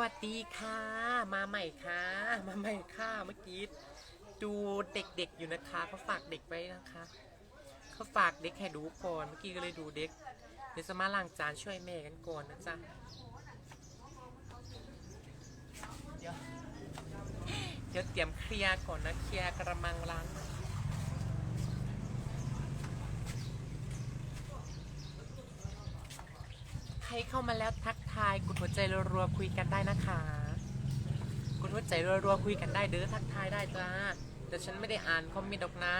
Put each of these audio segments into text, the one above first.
วัสดีค่ะ มาใหม่ค่ะ มาใหม่ค่ะเมื่อกี้ดูเด็กๆอยู่นะคะเขาฝากเด็กไว้นะคะเขาฝากเด็กให้ดูก่อนเมื่อกี้ก็เลยดูเด็กเดี๋ยวจะมาล้างจานช่วยแม่กันก่อนนะจ๊ะเดี๋ยวเดี๋ยวเตรียมเคลียร์ก่อนนะเคลียร์กระมังล้างใค รเข้ามาแล้วทักทายกดหัวใจรัวๆคุยกันได้นะคะกดหัวใจรัวๆคุยกันได้เด้อทักทายได้จ้าแต่ฉันไม่ได้อ่านคอมเมนต์ดอกนะ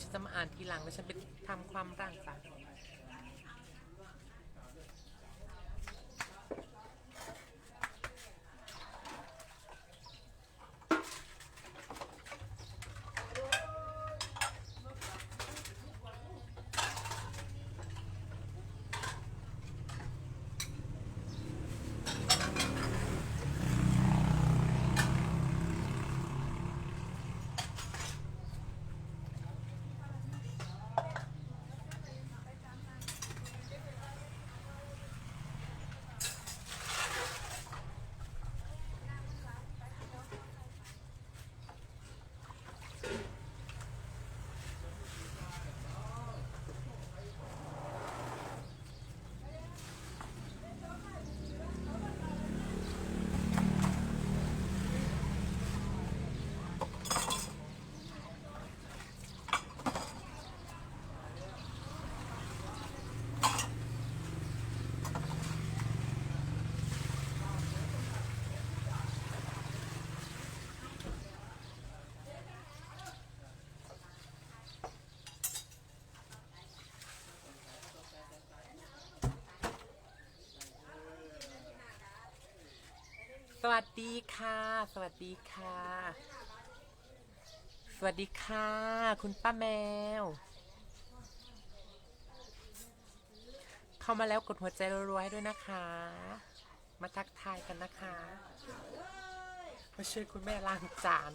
ฉันจะมาอ่านทีหลังแล้วฉันไปทำความร่างจ้ะ วัสดีค่ะ สวัสดีค่ะ สวัสดีค่ะ คุณป้าแมว เข้ามาแล้วกดหัวใจรัวๆให้ด้วยนะคะ มาทักทายกันนะคะ มาช่วยคุณแม่ล้างจาน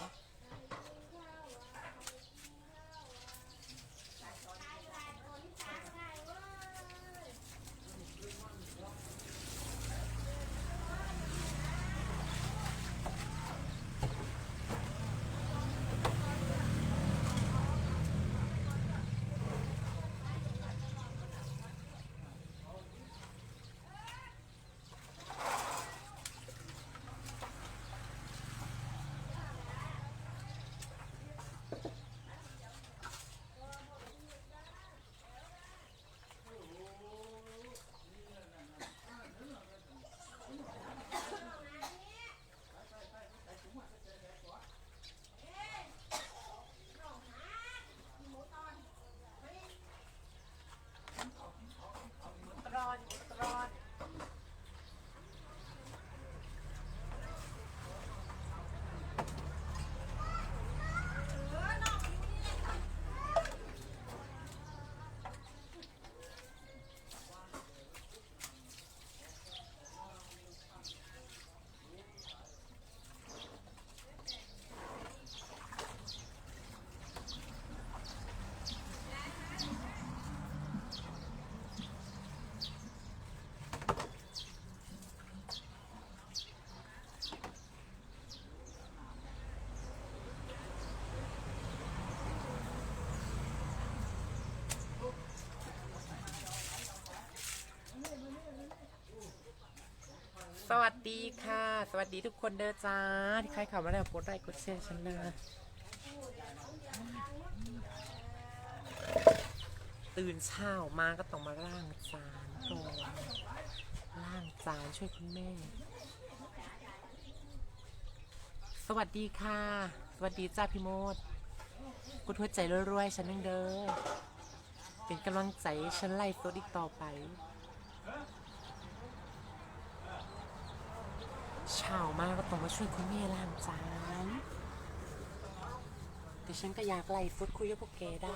วัสดีค่ะ สวัสดีทุกคนเด้อจ้า ที่ใครเข้ามาแล้วกดไลค์กดแชร์ฉันเลยตื่นเช้ามาก็ต้องมาล้างจานก่อนล้างจานช่วยคุณแม่ สวัสดีค่ะ สวัสดีจ้าพี่โมดกดหัวใจรวยๆฉันนึงเด้อเป็นกำลังใจฉันไล่ตัวอีกต่อไป เช้ามากก็ต้องมาช่วยคุณแม่ล้างจานแต่ฉันก็อยากไล่ฟุตคุยกับพวกแกได้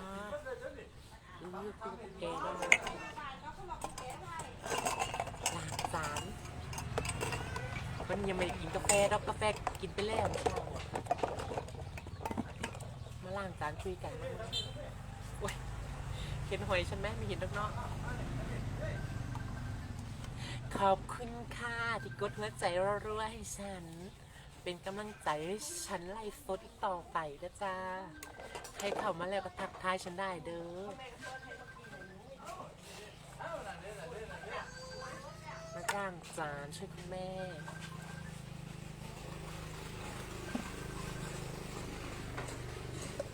อือคุยกับพวกแกได้ล้างจานมันยังไม่ได้กินกาแฟดอกกาแฟกินไปแล้วมาล้างจานคุยกันโอ้ยเห็นหอยฉันไหมไม่เห็นดอกเนาะ ขอบคุณค่ะ ที่กดหัวใจรัวๆให้ฉัน เป็นกำลังใจให้ฉันไล่สดอีกต่อไปนะจ้าใครเข้ามาแล้วก็ทักทายฉันได้เด้อมาจ้างจานช่วยคุณแม่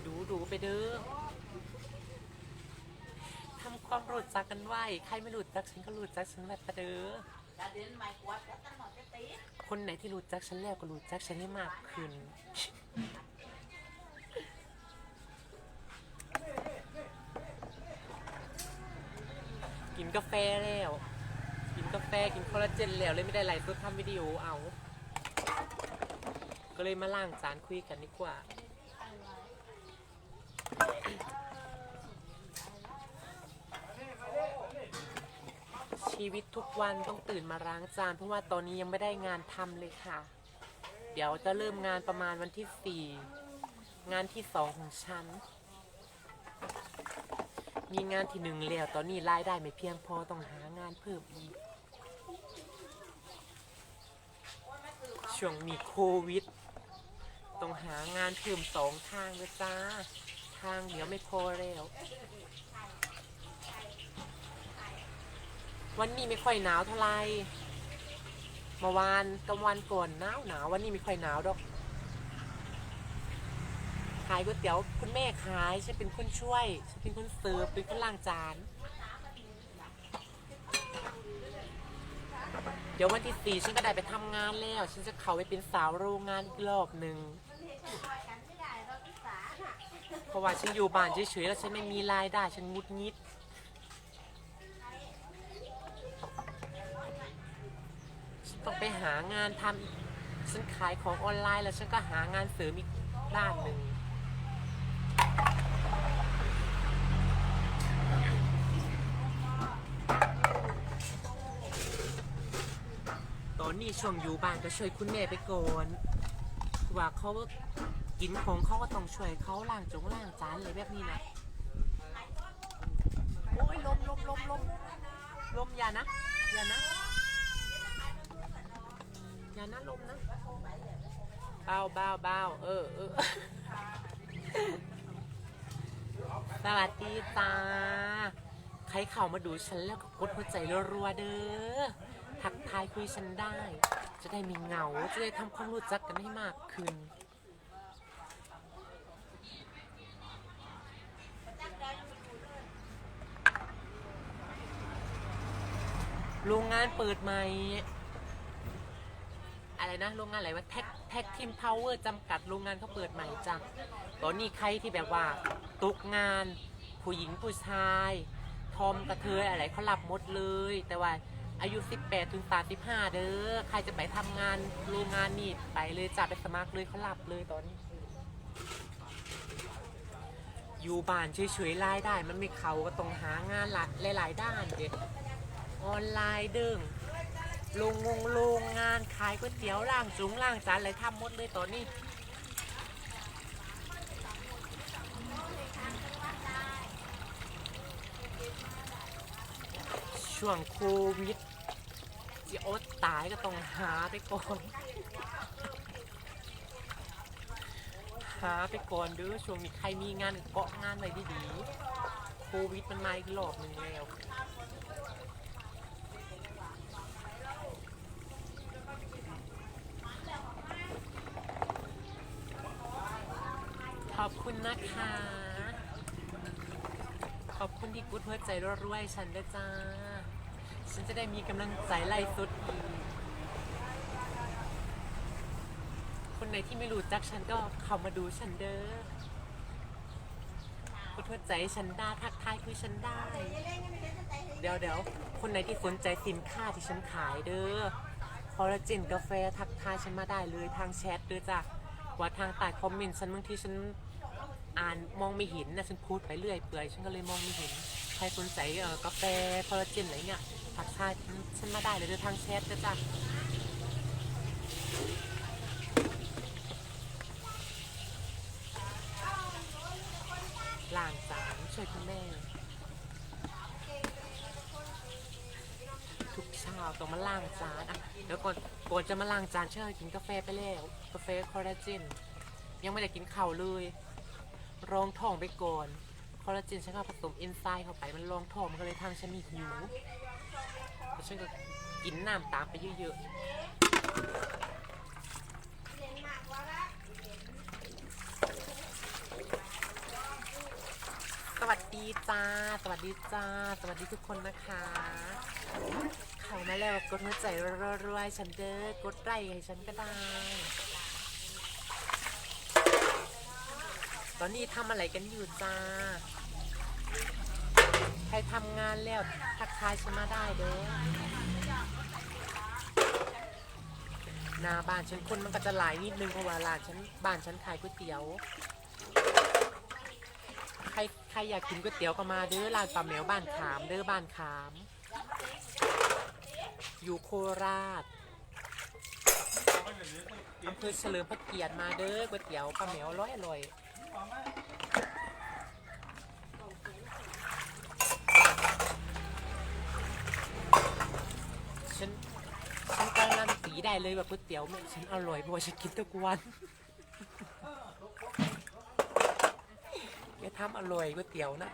ดูดูไปเด้อ ทำความรู้จักกันไว้ใครไม่รู้จักฉันก็รู้จักฉันแบบเด้อคนไหนที่รู้จักฉันแล้วก็รู้จักฉันให้มากขึ้นกินกาแฟแล้ว กินกาแฟกินคอลลาเจนแล้วเลยไม่ได้ไลฟ์สดทำวิดีโอเอา ก็เลยมาล่างจานคุยกันดีกว่า ชีวิตทุกวันต้องตื่นมาล้างจาน เพราะว่าตอนนี้ยังไม่ได้งานทำเลยค่ะ เดี๋ยวจะเริ่มงานประมาณวันที่สี่งานที่สองของฉัน มีงานที่หนึ่งแล้วตอนนี้รายได้ไม่เพียงพอต้องหางานเพิ่มอีกช่วงมีโควิด ต้องหางานเพิ่มสองทางเลยจ้า ทางเดี๋ยวไม่พอแล้ว วันนี้ไม่ค่อยหนาวเท่าไหร่เมื่อวานกลางวันก่อนหนาวหนาววันนี้ไม่ค่อยหนาวดอก ขายก๋วยเตี๋ยวคุณแม่ขายฉันเป็นคนช่วยฉันเป็นคนเสิร์ฟเป็นคนล้างจาน เดี๋ยววันที่สี่ฉันก็ได้ไปทำงานแล้ว ฉันจะเข้าไปเป็นสาวโรงงานอีกรอบหนึ่งเพราะว่าฉันอยู่บ้านเฉยๆแล้วฉันไม่มีรายได้ฉันงุดงิด ฉัน ต้องไปหางานทำอีกฉันขายของออนไลน์แล้วฉันก็หางานเสริมอีกด้านหนึ่งตอนนี้ช่วงอยู่บ้านก็ช่วยคุณแม่ไปก่อนว่าเขากินของเขาก็ต้องช่วยเขาล้างจงล้างจานอะไรแบบนี้นะโอ้ยลมลมลมลมลมอย่านะอย่านะ อย่านะลมนะเบาเบาเบาเออเออสวัสดีจ้าใครเข้ามาดูฉันแล้วก็กดหัวใจรัวๆเด้อทักทายคุยฉันได้ จะได้มีเงา จะได้ทำความรู้จักกันให้มากขึ้นโรงงานเปิดใหม่ นะโรงงานอะไรวะแท็กแท็กทีมพาวเวอร์จำกัดโรงงานเขาเปิดใหม่จ้ะตอนนี้ใครที่แบบว่าตกงาน ผู้หญิงผู้ชาย ทอมกระเทยอะไรเขารับหมดเลย แต่ว่าอายุ 18 ถึง 35 เด้อใครจะไปทำงานโรงงานนี่ไปเลยจ้ะไปสมัครเลยเขารับเลยตอนนี้ อยู่บ้านเฉยๆรายได้ มันไม่เขาก็ต้องหางานหลายหลายๆด้านเด็ออนไลน์เด้ง โรงงงโรงงานขายก๋วยเตี๋ยวล่างจุงล่างจานอะไรทำหมดเลยตอนนี้ช่วงโควิดจะอดตายก็ต้องหาไปก่อน หาไปก่อนเด้อช่วงนี้ใครมีงานเกาะงานไว้ดีๆโควิดมันมาอีกรอบหนึ่งแล้ว ขอบคุณนะคะ ขอบคุณที่กุดหัวใจ รัวๆให้ฉันด้วยจ้า ฉันจะได้มีกำลังใจไล่สุดอีกคนไหนที่ไม่รู้จักฉันก็เข้ามาดูฉันเด้อกุดหัวใจฉันได้ทักทายคือฉันได้ เดี๋ยวเดี๋ยวคนไหนที่สนใจสินค้าที่ฉันขายเด้อคอลลาเจนกาแฟทักทายฉันมาได้เลยทางแชทเด้อจ้ะว่าทางใต้คอมเมนต์ฉันบางทีฉันอ่านมองไม่เห็นนะฉันพูดไปเรื่อยเปื่อยฉันก็เลยมองไม่เห็น รสนใส่กาแฟคอลลาเจนอะไรเงี้ยทักทายฉันมาได้เลยเด้อทางแชทเด้จ้ะล้างจานช่วยคุณแม่ ทุกเช้าต้องมาล้างจานอะเดี๋ยวก่อนก่อนจะมาล้างจานเชื่อกินกาแฟไปแล้ว กาแฟคอลลาเจนยังไม่ได้กินข้าวเลย รองท้องไปก่อน คอลลาเจนฉันก็ผสมเอนไซม์เข้าไปมันรองท้องมันก็เลยทำฉันมีหิวแล้วฉันก็กินน้ำตามไปเยอะๆ สวัสดีจ้า สวัสดีจ้า สวัสดีทุกคนนะคะเข้ามาแล้วกดหัวใจรัวๆฉันเด้อกดไลค์ให้ฉันก็ได้ อนนี้ทำอะไรกันอยู่จ้า ใครทำงานแล้วทักทายฉันมาได้เด้อหน้าบ้านฉันคนมันก็จะหลายนิดนึงเพราะว่าร้านฉันบ้านฉันขายก๋วยเตี๋ยว ใครใครอยากกินก๋วยเตี๋ยวก็มาเด้อร้านปลาแมวบ้านขามเด้อบ้านขาม อยู่โคราชอำเภอเฉลิมพระเกียรติมาเด้อก๋วยเตี๋ยวปลาแมวร้อยอร่อย ฉันฉันการันตีได้เลยแบบก๋วยเตี๋ยวแม่ฉันอร่อยเพราะว่าฉันกินทุกวันแกทำอร่อยก๋วยเตี๋ยวนะ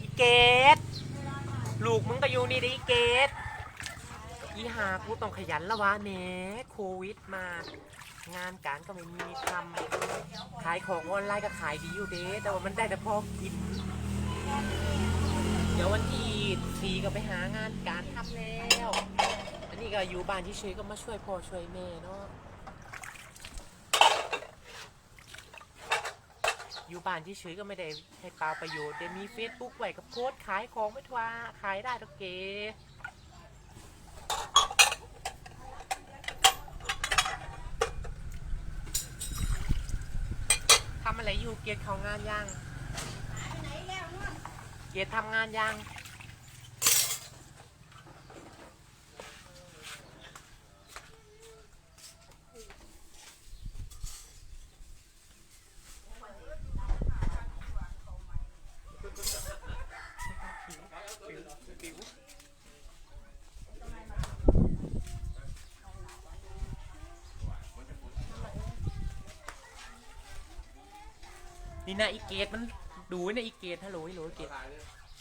อีเกดลู กมึงก็อยู่นี่ดิอีเกดอีหากูต้องขยันละวะเน่โควิดมา งานการก็ไม่มีทำขายของออนไลน์ก็ขายดีอยู่เด้แต่ว่ามันได้แต่พอกิน เดี๋ยววันที่สี่ก็ไปหางานการทำแล้ว อันนี้ก็อยู่บ้านที่เฉยๆก็มาช่วยพ่อช่วยแม่เนาะ อยู่บ้านที่เฉยๆก็ไม่ได้ให้เปล่าประโยชน์เดี๋ยวมีเฟซบุ๊กไว้กับโพสขายของไม่ทว่าขายได้ทุกเกทำอะไรอยู่เกียรติเขางานยัง เกียรติทำงานยัง นี่นะอีเกตมันดูนะอีเกตฮัลโหลฮัลโหลอีเกต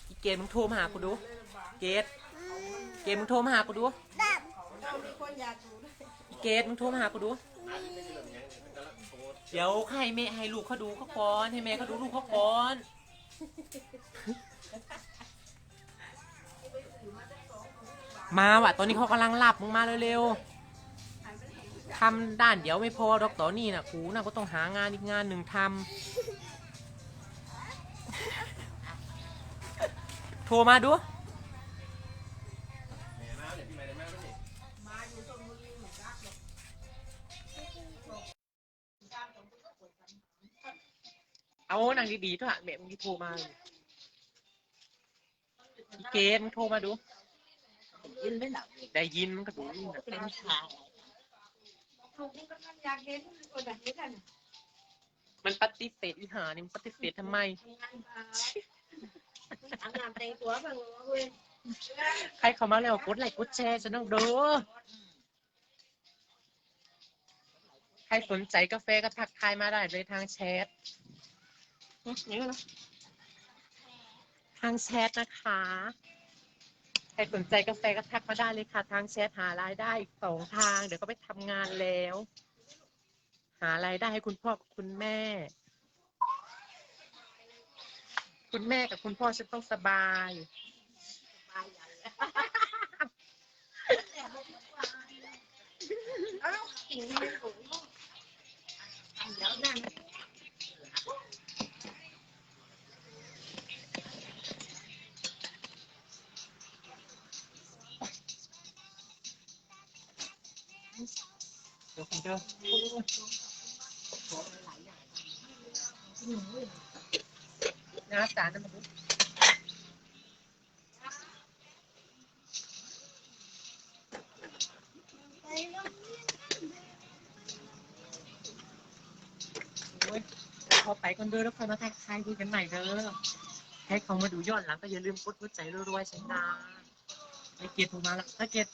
อีเกตมึงโทรมาหากูดู เกตเกตมึงโทรมาหากูดูอีเกตมึงโทรมาหากูดู เดี๋ยวให้แม่ให้ลูกเขาดูเขาก่อนให้แม่เขาดูลูกเขาก่อนมาว่ะ ตอนนี้เขากำลังหลับมึงมาเร็วๆทำด้านเดี๋ยวไม่พอดอกตอนนี้นะกูนะก็ต้องหางานอีกงานหนึ่งทำ โทรมาดู เอาหนังดีๆเถอะแม่มึงโทรมาอีเกมมึงโทรมาดู ยินไม่หนักได้ยินมันก็ดูนะเป็นชายอยากเห็นคนแบบนี้กันมันปฏิเสธอีหานี่มันปฏิเสธทำไมทำงา นแต่งตัวบ้างเว้ยใครเข้ามาแล้วกดไลค์กดแชร์ฉันต้องดูใครสนใจกาแฟก็ทักทายมาได้เลยทางแชทนี่นะทางแชทนะคะ ใครสนใจกาแฟก็ทักมาได้เลยค่ะ ทางแชทหารายได้อีกสองทาง เดี๋ยวก็ไปทำงานแล้ว หารายได้ให้คุณพ่อกับคุณแม่ คุณแม่กับคุณพ่อฉันต้องสบายตายใหญ่เอ้าสิ่งที่ถูกเดี๋ยวนั่นเดี๋ยวคุณเด้อ นะจานนั้นมาดูโอ้ยพอไปคนเด้อแล้วคอยมาทักทายคุยกันใหม่เด้อให้เขามาดูย้อนหลังก็อย่าลืมกดหัวใจรัวๆใช่ไหมไอเกียรติโทรมาแล้วไอเกียรติ